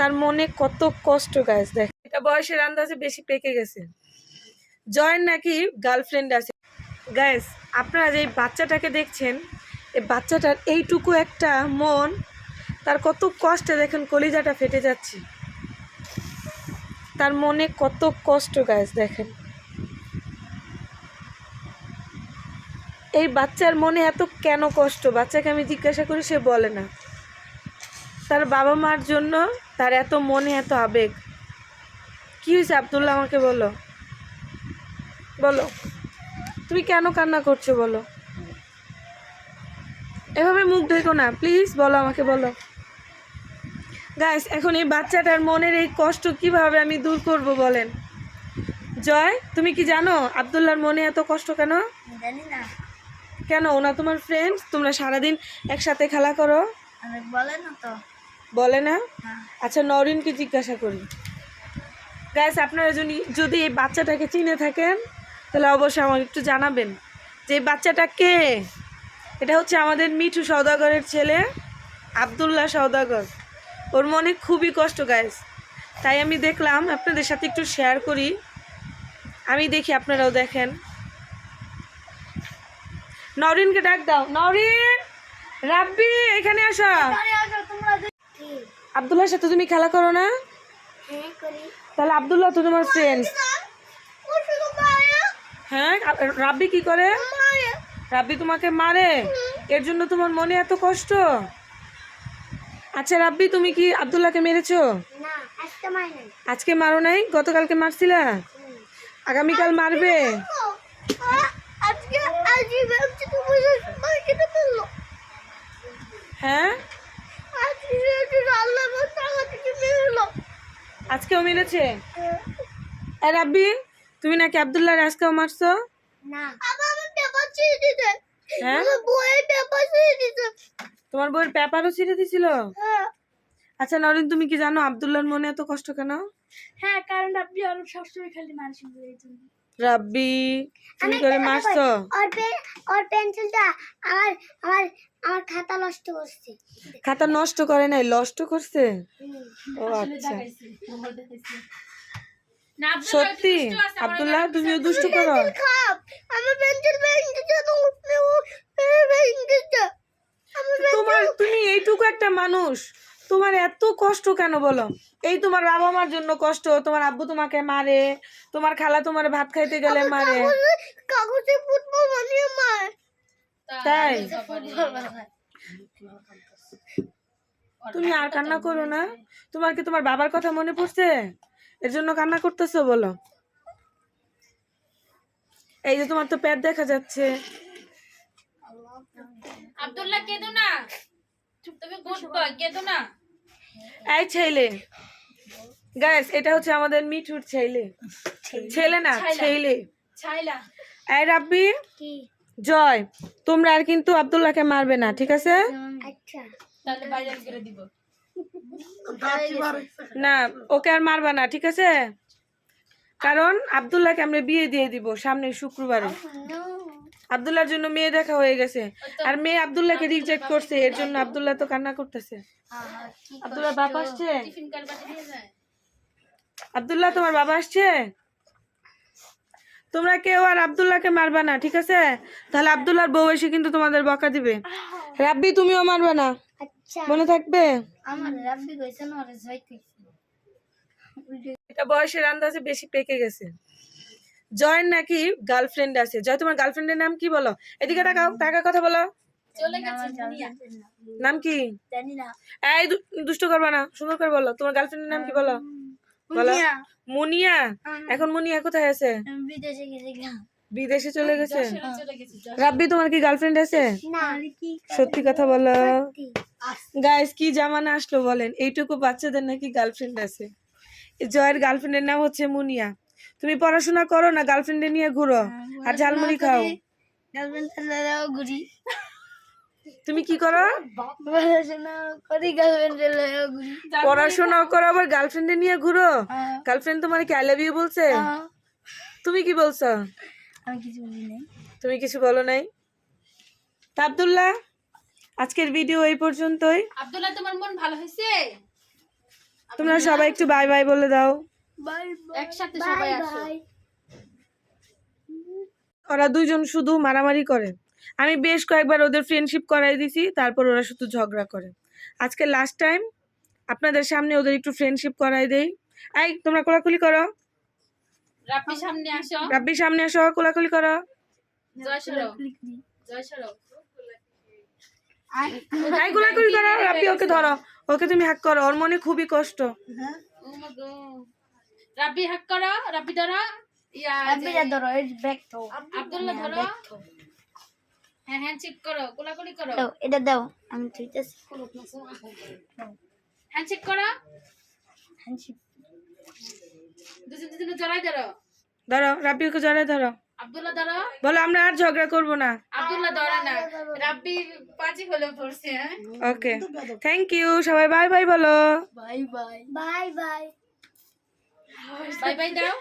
তার মনে কত কষ্ট গাছ দেখ। এটা বয়সের আন্দাজে বেশি পেকে গেছে। জয়ের নাকি গার্লফ্রেন্ড আছে? গাইস আপনারা যে বাচ্চাটাকে দেখছেন, এই বাচ্চাটার এইটুকু একটা মন, তার কত কষ্টে দেখেন কলিজাটা ফেটে যাচ্ছে। তার মনে কত কষ্ট গাছ দেখেন। এই বাচ্চার মনে এত কেন কষ্ট? বাচ্চাকে আমি জিজ্ঞাসা করি, সে বলে না। তার বাবা মার জন্য তার এত মনে এত আবেগ। কি হয়েছে আবদুল্লাহ আমাকে বলো। বলো। তুমি কেন কান্না করছ বলো। এভাবে মুখ ঢেকো না প্লিজ বলো আমাকে বলো। গাইস এখন এই বাচ্চাটার মনের এই কষ্ট কীভাবে আমি দূর করব বলেন। জয় তুমি কি জানো আবদুল্লাহর মনে এত কষ্ট কেন? জানি না। কেন? ওনা তোমার ফ্রেন্ড তোমরা সারাদিন একসাথে খেলা করো। বলে না তো। বলে না? আচ্ছা নরিনকে জিজ্ঞাসা করি। গাইস আপনারা যদি যদি এই বাচ্চাটাকে চিনে থাকেন, তাহলে অবশ্যই আমাকে একটু জানাবেন যে বাচ্চাটা কে? এটা হচ্ছে আমাদের মিঠু সওদাগরের ছেলে, আবদুল্লাহ সওদাগর। ওর মনে খুবই কষ্ট গাইস তাই আমি দেখলাম, আপনাদের সাথে একটু শেয়ার করি। আমি দেখি, আপনারাও দেখেন। নরিনকে ডাক দাও। নরিন! রাব্বি, এখানে আসো। কি আবদুল্লাহর সাথে তুমি খেলা করো না? হ্যাঁ তাহলে আবদুল্লাহ তো তোমার ফ্রেন্ড হ্যাঁ রাব্বি কি করে? রাব্বি তোমাকে মারে? এর জন্য তোমার মনে এত কষ্ট? আচ্ছা রাব্বি তুমি কি আবদুল্লাহকে মেরেছো? আজকে মারো নাই? গতকালকে মারছিলা? আগামীকাল মারবে আজকে আজকে ভাবছি তুমি মার্কেটে ফেলল হ্যাঁ আজকে একটু আল্লাহ টাকা থেকে বেরোলো আজকেও মেরেছে? আর রাব্বি তুমি নাকি আব্দুল্লাহ আজকেও মারছো? হ্যাঁ? তোমার বইয়ের পেপারও ছিঁড়ে দিছিল? হ্যাঁ। আচ্ছা নরেন তুমি কি জানো আব্দুল্লাহর মনে এত কষ্ট কেন? হ্যাঁ কারণ আপনি আর সবসময় খালি মানুষ রাব্বি তুমি করে মারছো? ওর পেন ওর পেন্সিলটা আমার আমার আমার খাতা নষ্ট করছে। খাতা নষ্ট করে নাই নষ্ট করছে? ও আচ্ছা। সত্যি? আব্দুল্লাহ তুমিও দুষ্টু করো? আমার পেন্সিল তোমার তুমি এইটুকু একটা মানুষ। তোমার এত কষ্ট কেন বলো? এই তোমার বাবা মার জন্য কষ্ট তোমার আব্বু তোমাকে মারে তোমার খালা তোমার ভাত খাইতে গেলে মারে। কাগজে ফুটবল বানিয়ে মার। তাই। তুমি আর কান্না করো না। তোমার কি তোমার বাবার কথা মনে পড়ছে? এর জন্য কান্না করতেছো বলো। এই যে তোমার তো পেট দেখা যাচ্ছে। আব্দুল্লাহ কেঁদো না। তুমি গুড বয় কেঁদো না। এই ছেলে। গাইস এটা হচ্ছে আমাদের মিঠুর ছেলে। ছেলে? না ছেলে। ছাইলা। এই রাব্বি কি? জয়। তোমরা আর কিন্তু আব্দুল্লাহকে মারবে না ঠিক আছে? আচ্ছা। তাহলে বাইরে করে দিব। না ওকে আর মারবা না ঠিক আছে? কারণ আব্দুল্লাহকে আমরা বিয়ে দিয়ে দিব সামনে শুক্রবারে। আব্দুল্লাহর জন্য মেয়ে দেখা হয়ে গেছে। আর মেয়ে আব্দুল্লাহকে রিজেক্ট করছে এর জন্য আব্দুল্লাহ তো কান্না করতেছে। আব্দুল্লাহ বাপ আসছে টিফিন কার পাঠিয়ে দিয়ে যায় আব্দুল্লাহ তোমার বাবা আসছে? তোমরা কেউ আর আব্দুল্লাহকে মারবা না ঠিক আছে? তাহলে আব্দুল্লাহর বউ এসে কিন্তু তোমাদের বকা দিবে। রাব্বি তুমিও মারবা না। আচ্ছা। মনে থাকবে? আমার রাব্বি কইছে না ওরে এটা বয়সের আন্দাজে বেশি পেকে গেছে। জয়ের নাকি গার্লফ্রেন্ড আছে? জয় তোমার গার্লফ্রেন্ডের নাম কি বলো? এদিকে টাকা টাকা কথা বলো। চলে গেছে দুনিয়া। নাম কি? জানি না। এই দুষ্ট করবা না সুন্দর করে বলো। তোমার গার্লফ্রেন্ডের নাম কি বলো? মুনিয়া। এখন মুনিয়া কোথায় আছে? বিদেশে গেছে বিদেশে চলে গেছে? রাব্বি তোমার কি গার্লফ্রেন্ড আছে? সত্যি কথা বলো। গাইস কি জামানা আসলো বলেন? এইটুকু বাচ্চাদের নাকি গার্লফ্রেন্ড আছে। জয়ের গার্লফ্রেন্ডের নাম হচ্ছে মুনিয়া। তুমি পড়াশোনা করো না গার্লফ্রেন্ডে নিয়ে ঘুরো। আর ঝালমুড়ি খাও। গার্লফ্রেন্ড ঘুরি। তুমি কি করো? পড়াশোনা করি আবার গার্লফ্রেন্ডে নিয়ে ঘুরো? হ্যাঁ। গার্লফ্রেন্ড তোমার কি আই লাভ ইউ বলছে? হ্যাঁ। তুমি কি বলছো? আমি কিছু বলি নাই। তুমি কিছু বলো নাই? তা আব্দুল্লাহ আজকের ভিডিও এই পর্যন্তই। আব্দুল্লাহ তোমার মন ভালো হয়েছে? তোমরা সবাই একটু বাই বাই বলে দাও। একসাথে সবাই আসো। ওরা দুজন শুধু মারামারি করে। আমি বেশ কয়েকবার ওদের ফ্রেন্ডশিপ করাই দিছি তারপর ওরা শুধু ঝগড়া করে। আজকে লাস্ট টাইম আপনাদের সামনে ওদের একটু ফ্রেন্ডশিপ করাই দেই। এই তোমরা কোলাকুলি করো। রাব্বি সামনে আসো। রাব্বির সামনে আসো কোলাকুলি করো। জয় সরো। জয় সরো। এই কোলাকুলি করো রাব্বি ওকে ধরো। ওকে তুমি হাক করো ওর মনে খুবই কষ্ট। রাব্বি হাক করো রাব্বি ধরো। ইয়া যে- ধরো এই ব্যাগ তো আব্দুল্লাহ ধরো। হ্যাঁ হ্যান্ডশেক করো কোলাকুলি করো। দাও এটা দাও আমি থুইতেছি হ্যান্ডশেক করো। দুজন দুজনে জড়াই ধরো। ধরো রাব্বি ওকে জড়াই ধরো। আব্দুল্লাহ ধরো। বলো আমরা আর ঝগড়া করব না। আব্দুল্লাহ ধরে না। রাব্বি পাঁচই হলে পড়ছে হ্যাঁ? ওকে থ্যাংক ইউ সবাই বাই বাই বলো। Bye bye bye bye bye bye দাও।